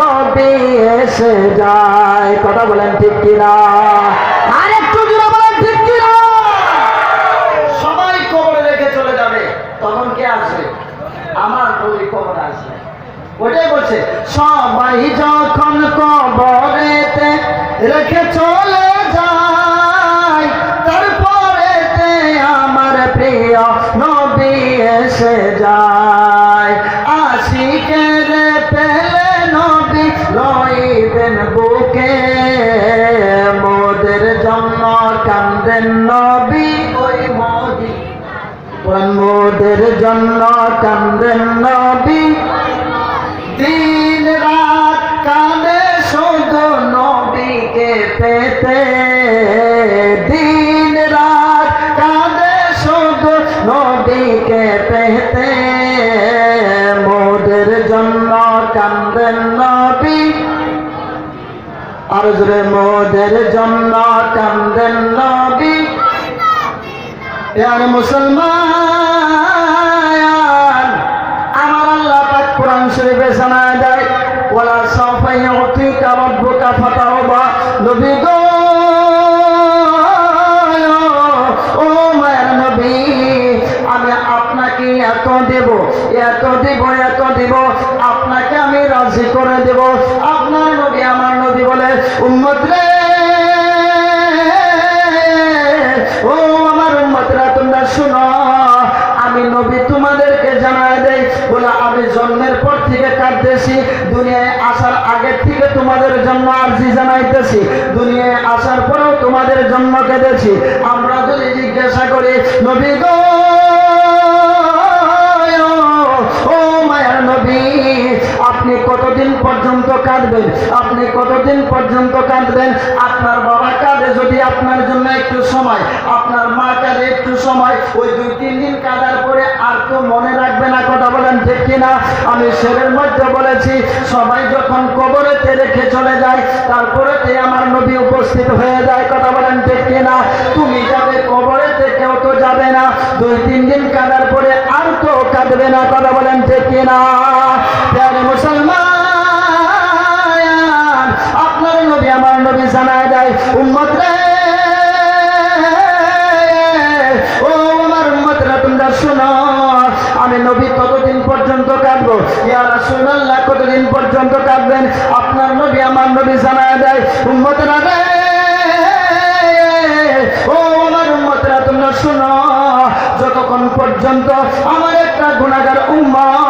নবী এসে যায়। কথা বলেন ঠিক কিনা? সবাই তখন কে আসবে? আমার যখন কবরেতে রেখে চলে যায়, তারপরেতে আমার প্রিয় নবী এসে যায়। লইবেন বুকে মোদের জন্য কান্দেন নবী। ওই মোদি। মোদের জন্য কান্দেন নবী। দিন রাত কাঁদে শুধু নবীকে পেতে। দিন রাত কাঁদে শুধু নবীকে পেতে। মোদের জন্য কান্দেন নবী। আর জোরে মোদের জন্য কান্দেন নবী। ইয়ার মুসলমান, আমার আল্লাহ পাক কোরআন শরীফে জানায় দেয়, ওয়ালা সাফা ইউতিকা রাব্বুকা ফাতারদা নবী গো এত দেব এত দেব এত দেব, আপনাকে আমি রাজি করে দেব আপনার নবী আমার নবী বলে উম্মত ও আমার উম্মতরা, তোমরা শুনো, আমি নবী তোমাদেরকে জানায় দেই, বলে আমি জন্মের পর থেকে কাঁদতেছি, দুনিয়ায় আসার আগের থেকে তোমাদের জন্য আর্জি জানাইতেছি, দুনিয়ায় আসার পরেও তোমাদের জন্য কেঁদেছি। আমরা যদি জিজ্ঞাসা করি, নবী গো পর্যন্ত কাঁদবেন। আপনি কতদিন পর্যন্ত কাঁদবেন? আপনার বাবা কাঁদে যদি আপনার জন্য একটু সময়, আপনার মা কাঁদে একটু সময়, ওই দুই, তিন দিন কাঁদার পরে আর তো মনে রাখবে না কথা বলেন ঠিক কিনা? আমি শেরের মধ্যে বলেছি, সবাই যখন কবরেতে রেখে চলে যায়, তারপরেতে আমার নবী উপস্থিত হয়ে যায়, কথা বলেন ঠিক কিনা? তুমি যাবে কবরেতে, কেউ তো যাবে না। দুই, তিন দিন কাঁদার পরে আর তো কাঁদবে না, কথা বলেন ঠিক কিনা? মুসলমান জানায় দেয়, উম্মত রে, ও আমার উম্মতরা তোমরা শোনো, আমি নবী ততদিন পর্যন্ত কাঁদবো? ইয়া রাসূলুল্লাহ, কতদিন পর্যন্ত কাঁদবেন? আপনার নবী আমার নবী জানায় দেয়, উম্মতরা রে, ও আমার উম্মতরা, তোমরা শোনো, যতক্ষণ পর্যন্ত আমার একটা গুণাগার উম্মত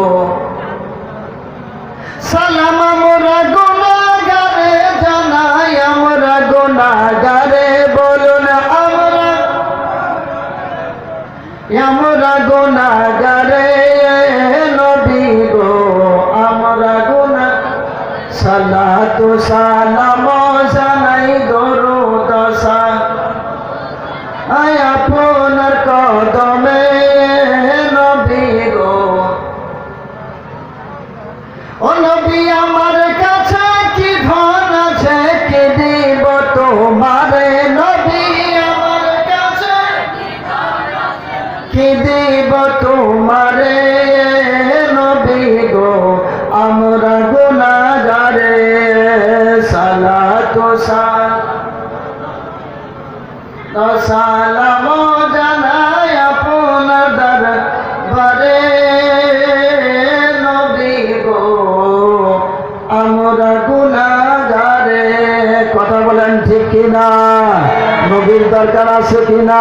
আমরা গোনাগারে নবী গো আমরা গুনা সালাতু সালাম বলেন ঠিক কিনা? নবীর দরকার আছে কিনা?